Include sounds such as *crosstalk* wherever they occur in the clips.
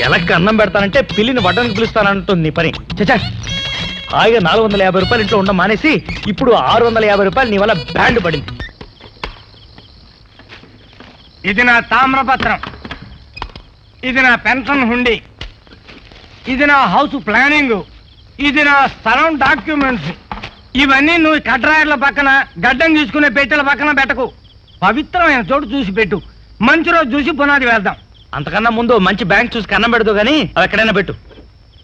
ఎలక్కి అన్నం పెడతానంటే పిల్లిని వడ్డానికి పిలుస్తానంటుంది నీ పని. చచ్చా హాయిగా నాలుగు వందల యాభై రూపాయలు ఇంట్లో ఉండడం మానేసి ఇప్పుడు ఆరు వందల యాభై రూపాయలు నీ వల్ల బ్యాండ్ పడింది. ఇది నా తామ్రపత్రం. ఇది నా పెన్షన్ హుండీ. ఇది నా హౌస్ ప్లానింగ్. ఇది నా స్థలం డాక్యుమెంట్స్. ఇవన్నీ నువ్వు కడ్రాయర్ల పక్కన గడ్డం తీసుకునే పెట్టెల పక్కన పెట్టకు. పవిత్రమైన చోటు చూసి పెట్టు. మంచి రోజు చూసి పునాది వేద్దాం. అంతకన్నా ముందు మంచి బ్యాంక్ చూసి కన్నం పెడదు కానీ అది ఎక్కడైనా పెట్టు.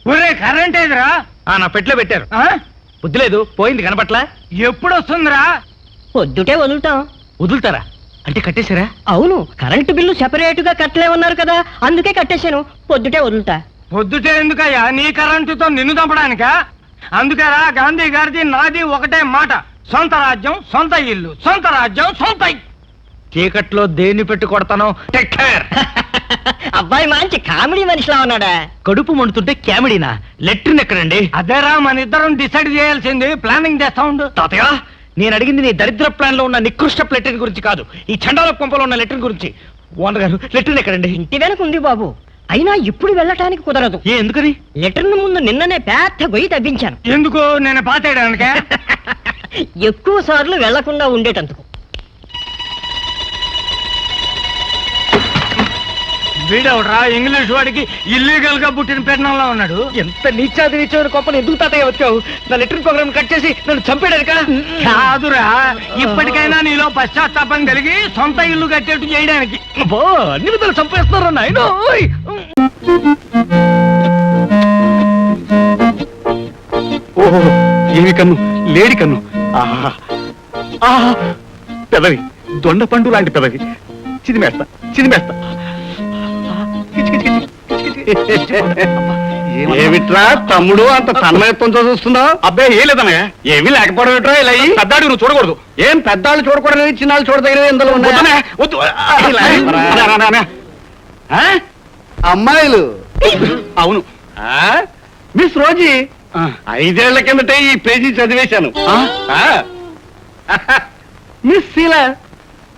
ఒరే కరెంట్ ఏదిరా? ఆ నా పెట్లో పెట్టారు. ఆ? బుద్ధి లేదు పోయింది కనపట్లా? ఎప్పుడు వస్తుందిరా పొద్దుటే వదులుతాం. వదులుతారా? అంటే కట్టేశారా? అవును కరెంటు బిల్లు సెపరేట్గా కట్టలేమన్నారు కదా అందుకే కట్టేశాను. పొద్దుటే వదులుతా. పొద్దుటే ఎందుకయ్యా? నీ కరెంటుతో నిన్ను చంపడానికా? అందుకేరా గాంధీ గారిది నాది ఒకటే మాట. సొంత రాజ్యం సొంత ఇల్లు సొంత రాజ్యం సొంత. చీకట్లో దేన్ని పెట్టి కొడతాను టేక్ కేర్! *laughs* అబ్బాయి మంచి కామెడీ మనిషిలా ఉన్నాడా? కడుపు మండుతుంటే క్యామిడీనా లెట్రిన్ ఎక్కడండి అదేరా మన ఇద్దరం డిసైడ్ చేయాల్సింది. ప్లానింగ్ చేస్తా ఉండు. తాతయ్య నేను అడిగింది నీ దరిద్ర ప్లాన్లో ఉన్న నికృష్ట లెట్రిన్ గురించి కాదు. ఈ చండాల కొంపలో ఉన్న లెట్రిన్ గురించి. ఓనర్ గారు లెట్రిన్ ఎక్కడండి ఇంటి వెనక ఉంది బాబు. అయినా ఇప్పుడు వెళ్ళటానికి కుదరదు. ఏ ఎందుకని? లెటర్ ముందు నిన్ననే పెద్ద గొయ్యి తవ్వించాను. ఎందుకు? నేను పాతేయడానికే? *laughs* ఎక్కువ సార్లు వెళ్ళకుండా ఉండేటందుకు. వీడవడరా? ఇంగ్లీష్ వాడికి ఇల్లీగల్గా పుట్టిన పెట్టడంలో ఉన్నాడు? ఎంత నీచాది నీచమైన కొంపను ఎందుకు తాతయ్య వచ్చావు? నా లెట్రిన్ ప్రోగ్రామ్ కట్ చేసి నన్ను చంపేడానికా కాదురా ఇప్పటికైనా నీలో పశ్చాత్తాపం కలిగి సొంత ఇల్లు కట్టేట్టు చేయడానికి. అబ్బో, అన్ని విధాలు చంపేస్తున్నారు నాయన? ఓహో ఏమి కన్ను? లేడి కన్ను. ఆహా. ఆహా. పెదవి. దొండ పండు లాంటి పెదవి. చిదిమేస్తా చిదిమేస్తా. ఏమిట్రా తమ్ముడు అంత తన్మయత్వంతో చూస్తున్నావు అబ్బాయి ఏ లేదన్నయ్య. ఏమీ లేకపోవడం ఏమిట్రా ఇలా పెద్దాడు నువ్వు చూడకూడదు. ఏం పెద్దాళ్ళు చూడకూడదు చిన్నాళ్ళు చూడదగినవి ఎందులో ఉన్నాయి? అమ్మాయిలు? అవును. మిస్ రోజీ ఐదేళ్ళ కిందటే ఈ పేజీ చదివేశాను. ఆ. మిస్ శీలా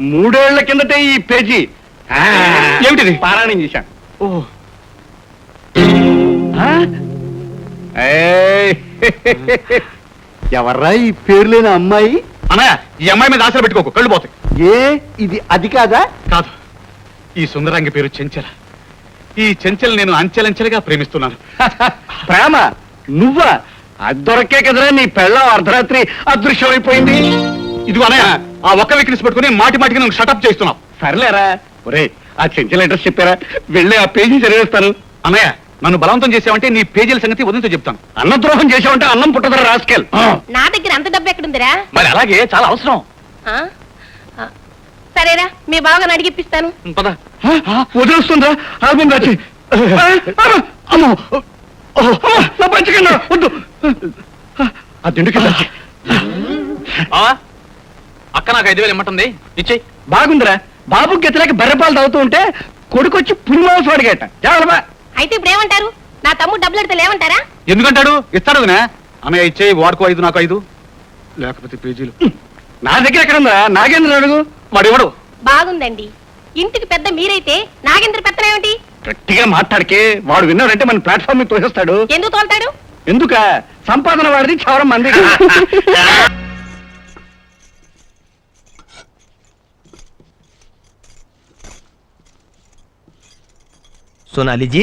మూడేళ్ళ కిందటే ఈ పేజీ. ఏమిటిది? పారాయణం చేశాను. ఓ ఎవర్రా ఈ పేరు లేని అమ్మాయి? అన్నయ్య ఈ అమ్మాయి మీద ఆశలు పెట్టుకోకు కళ్ళు పోతాయి. ఏ? ఇది అది కాదా? కాదు. ఈ సుందరాంగి పేరు చెంచల. ఈ చెంచల్ నేను అంచెలంచెలుగా ప్రేమిస్తున్నాను. ప్రేమ? నువ్వా? అది దొరకే కదరా నీ పెళ్ళం అర్ధరాత్రి అదృశ్యమైపోయింది. ఇది అనయ్య ఆ ఒక్క వీక్నెస్ పెట్టుకుని మాటి మాటికి నువ్వు షటప్ చేస్తున్నావు. సర్లేరా. ఒరే ఆ చెంచల్ అడ్రస్ చెప్పారా? వెళ్ళి ఆ పేజీ చదివేస్తాను. అన్నయ్య నన్ను బలవంతం చేసావంటే నీ పేజీల సంగతి వదిలితో చెప్తాను. అన్నద్రోహం చేసావంటే అన్నం పుట్టదరా రాసుకెల్. నా దగ్గర అంత డబ్బు ఎక్కడుందిరా? మరి అలాగే చాలా అవసరం. సరేరా మీ బావగాని అడిగిప్పిస్తాను పద. వదిలేస్తుందా ఆల్బమ్ రాచి అమ్మో. ఓహో, అమ్మో, నా పంచకన్నా వద్దు. ఆ అక్క నాకు ఐదు వేలు ఇమ్మంటుంది. ఇచ్చేయి. బాగుందిరా. బాబు గెతలేక బర్రెపాలు తాగుతూ ఉంటే కొడుకొచ్చి పులిమాంసం అడిగేట. జాగ్రత్త. అయితే ఇప్పుడు ఏమంటారు? నా తమ్ముడు డబ్బులు ఎడితే లేవంటారా? ఎందుకంటాడు? ఇస్తాడు? అన్నయ్య ఇచ్చేయి వాడుకో ఐదు నాకు ఐదు. లేకపోతే పేజీలు. నా దగ్గర ఎక్కడ ఉందా నాగేంద్ర అడుగు. వాడు ఇవ్వడు. బాగుందండి. ఇంటికి పెద్ద మీరైతే నాగేంద్ర పెత్తనేమిటి గట్టిగా మాట్లాడికే. వాడు విన్నాడంటే మన ప్లాట్ఫామ్ మీద తోసేస్తాడు. ఎందుకు తోలుతాడు? ఎందుక? సంపాదన వాడిది చవరం మంది. సోనాలి జీ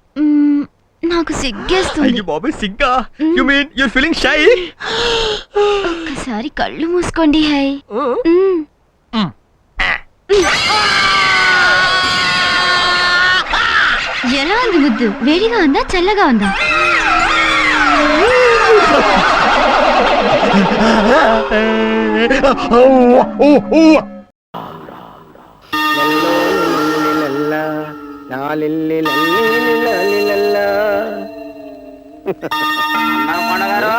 నాకు సిగ్గేస్తుంది అయ్యో బాబోయ్ సిగ్గా you mean your feeling shy ఒక్కసారి కళ్ళు మూసుకోండి హై. ఎలా ఉంది ముద్దు వేడిగా ఉందా చల్లగా ఉందా అన్నం కొండగారు?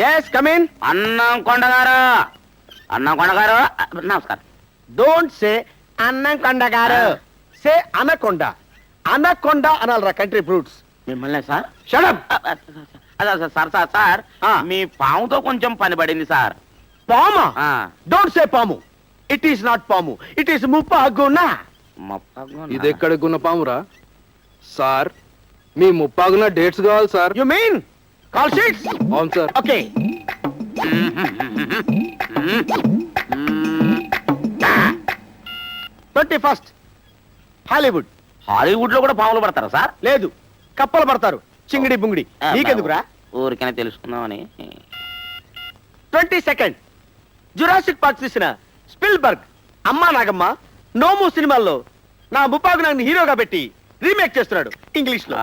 ఎస్ కమిన్ అన్నం కొండగారు. అన్నం కొండగారు నమస్కారం. డోంట్ సే అన్నం కొండ గారు సే అనకొండ. అనకొండ అనాలరా కంట్రీ ఫ్రూట్స్ మిమ్మల్ని సార్? షడప్ అదే సార్ సార్ సార్. సార్. మీ పాముతో కొంచెం పని పడింది సార్. పామా? ఆ, డోంట్ సే పాము. ఇట్ ఈస్ నాట్ పాము. ఇట్ ఈస్ ముప్పాగున మొప్పగున్న. ఇది ఎక్కడ గున్న పామురా? సార్ మీ ముప్పాగున డేట్స్ కావాలి sir you mean call sheets అవును sir okay twenty first Hollywood హాలీవుడ్లో కూడా పాములు పడతారా సార్ లేదు. కప్పలు పడతారు. చింగిడి బుంగిడి. నీకెందుకురా? ఊరికనే తెలుసుకుందామని. ట్వంటీ సెకండ్ జురాసిక్ పార్క్ తీసిన స్పిల్బర్గ్ అమ్మా నాగమ్మ నోము సినిమాల్లో నా ముప్పాగు నాన్ని హీరోగా పెట్టి రీమేక్ చేస్తున్నాడు ఇంగ్లీష్లో.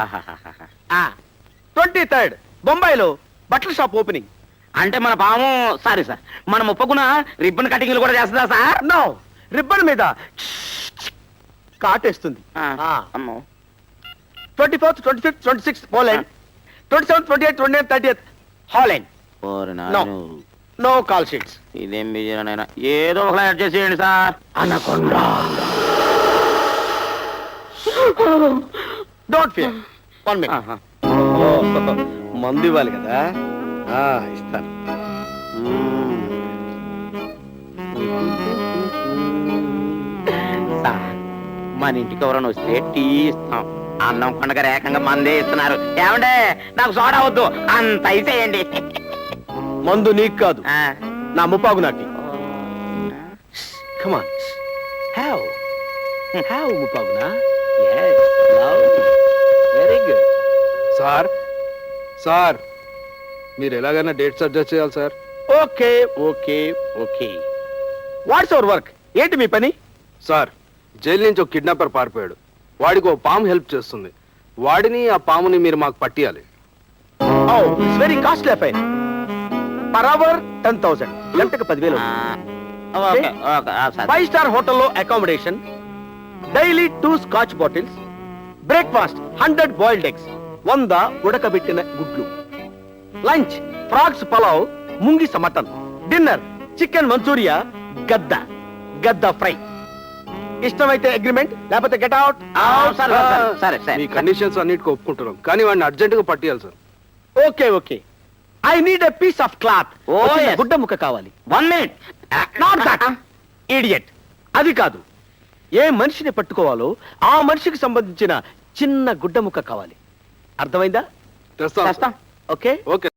ట్వంటీ థర్డ్ బొంబాయిలో బట్టల షాప్ ఓపెనింగ్. అంటే మన పాము సారీ సార్ మన ముప్పగున రిబ్బన్ కటింగ్లు కూడా చేస్తుందా సార్? నో రిబ్బన్ మీద కాటేస్తుంది. Twenty fourth twenty fifth twenty sixth Poland twenty seventh twenty eighth twenty nine thirty eighth Holland. No. Call sheets. ఇదేం బిజీనైనా ఏదో ఒక యాడ్ చేసేయండి sir. Anaconda. Don't fear one minute. మందు ఇవ్వాలి కదా. ఆ, ఇస్తాను. మన ఇంటికి ఎవరైనా వస్తే టీ ఇస్తాం. అన్నం పండగ రేకంగా మందే ఇస్తున్నారు. ఏమండే? నాకు సోడా వద్దు. అంత అయిసేయండి మందు నీకు కాదు. నా ముప్పాగు నాకి. కమాన్ హ్యావ్ హ్యావ్ ముప్పాగునా సార్? సార్ మీరు ఎలాగైనా డేట్స్ అడ్జస్ట్ చేయాలి sir. Okay okay okay. What's our work ఏంటి మీ పని? సార్ జైలు నుంచి ఒక కిడ్నాపర్ పారిపోయాడు. వాడికి ఓ పాము హెల్ప్ చేస్తుంది. వాడిని ఆ పాముని మీరు మాకు పట్టియాలి. Very costly affair per hour ten thousand గంటకు పదివేలు. ఆ, ఓకే ఓకే ఆ, సార్. ఫైవ్ స్టార్ హోటల్లో accommodation daily two scotch bottles breakfast hundred boiled eggs వంద ఉడకబెట్టిన గుడ్లు. లంచ్ ఫ్రాగ్స్ పలావ్ ముంగిస మటన్. డిన్నర్ చికెన్ మంచూరియా గద్ద. గద్ద ఫ్రై. ఇష్టమైతే అగ్రిమెంట్ లేకపోతే గెట్ అవుట్? ఆ, సరే సరే, సరే సరే. మీ కండిషన్స్ అన్నిటికీ ఒప్పుకుంటున్నాం. కానీ వాడిని అర్జెంట్గా పట్టియాలి sir. Okay okay. I need a piece of cloth. గుడ్డ ముక్క కావాలి. One minute. Not that idiot అది కాదు. ఏ మనిషిని పట్టుకోవాలో ఆ మనిషికి సంబంధించిన చిన్న గుడ్డ ముక్క కావాలి. అర్థమైందా? తెస్తాం. ఓకే? ఓకే.